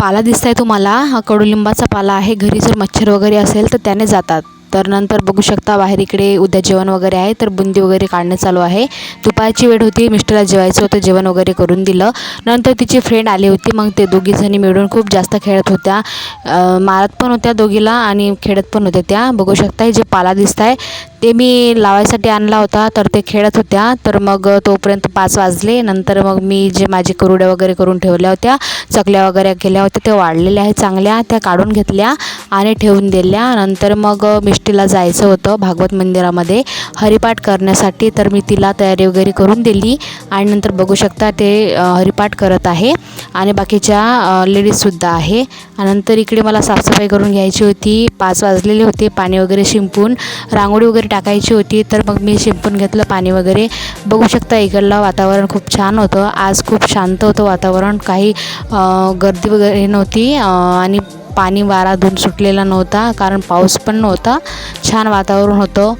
पाला दिसत आहे तुम्हाला. हा कडुलिंबाचा पाला आहे. घरी जर मच्छर वगैरे असेल तर त्याने जातात. तर नंतर बघू शकता बाहेर इकडे उद्या जेवण वगैरे आहे. तर बुंदी वगैरे काढणं चालू आहे. दुपारची वेळ होती. मिस्टरला जेवायचं होतं. जेवण वगैरे करून दिलं. नंतर तिची फ्रेंड आली होती. मग ते दोघीजणी मिळून खूप जास्त खेळत होत्या. मारत पण होत्या दोघीला आणि खेळत पण होत्या त्या. बघू शकता हे जे पाला दिसत आहे ते मी लावायसाठी आणला होता तर ते खेळत होत्या. तर मग तोपर्यंत पाच वाजले. नंतर मग मी जे माझे कुरुड्या वगैरे करून ठेवल्या होत्या चकल्या वगैरे केल्या होत्या त्या वाढलेल्या आहेत चांगल्या त्या काढून घेतल्या आणि ठेवून दिल्या. नंतर मग मिष्टीला जायचं होतं भागवत मंदिरामध्ये. हरिपाठ करण्यासाठी तर मी तिला तयारी वगैरे करून दिली. आणि नंतर बघू शकता ते हरिपाठ करत आहे. आणि बाकीच्या लेडीजसुद्धा आहे. आणि नंतर इकडे मला साफसफाई करून घ्यायची होती. पाच वाजलेले होते पाणी वगैरे शिंपून. रांगोळी वगैरे टाकायची होती तर मग मी शिंपून घेतलं पाणी वगैरे. बघू शकता इकडलं वातावरण खूप छान होतं. आज खूप शांत होतं वातावरण. काही गर्दी वगैरे नव्हती आणि पाणी वारा धुऊन सुटलेला नव्हता कारण पाऊस पण नव्हता. छान वातावरण होतं.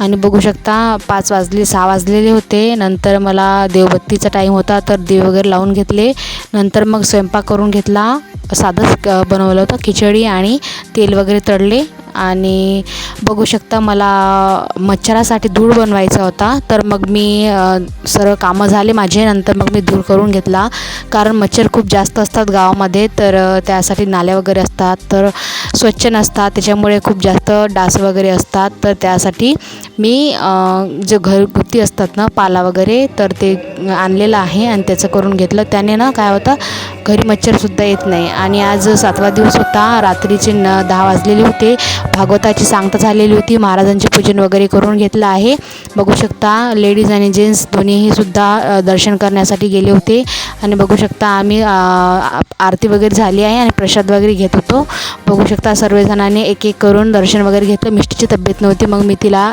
आणि बघू शकता पाच वाजले सहा वाजलेले होते. नंतर मला देवबत्तीचा टाईम होता तर देव वगैरे लावून घेतले. नंतर मग स्वयंपाक करून घेतला. साधंच बनवलं होतं खिचडी आणि तेल वगैरे तळले. आणि बघू शकता मला मच्छरासाठी धूळ बनवायचा होता. तर मग मी सरळ सर्व कामं झाले माझे. नंतर मग मी धूळ करून घेतला. कारण मच्छर खूप जास्त असतात गावामध्ये. तर त्यासाठी नाल्या वगैरे असतात. तर स्वच्छ नसतात. त्याच्यामुळे खूप जास्त डास वगैरे असतात. तर त्यासाठी मी जे घरगुती असतात ना पाला वगैरे तर ते आणलेलं आहे आणि त्याचं करून घेतलं. त्याने ना काय होतं घरी मच्छरसुद्धा येत नाही. आणि आज सातवा दिवस होता. रात्रीचे न दहा वाजलेले होते. भागवताची सांगता झालेली होती. महाराजांचे पूजन वगैरे करून घेतलं आहे. बघू शकता लेडीज आणि जेंट्स दोन्हीही सुद्धा दर्शन करण्यासाठी गेले होते. आणि बघू शकता आम्ही आरती वगैरे झाली आहे आणि प्रसाद वगैरे घेत होतो. बघू शकता सर्वजणांनी एक एक करून दर्शन वगैरे घेतलं. मिष्टीची तब्येत नव्हती. मग मी तिला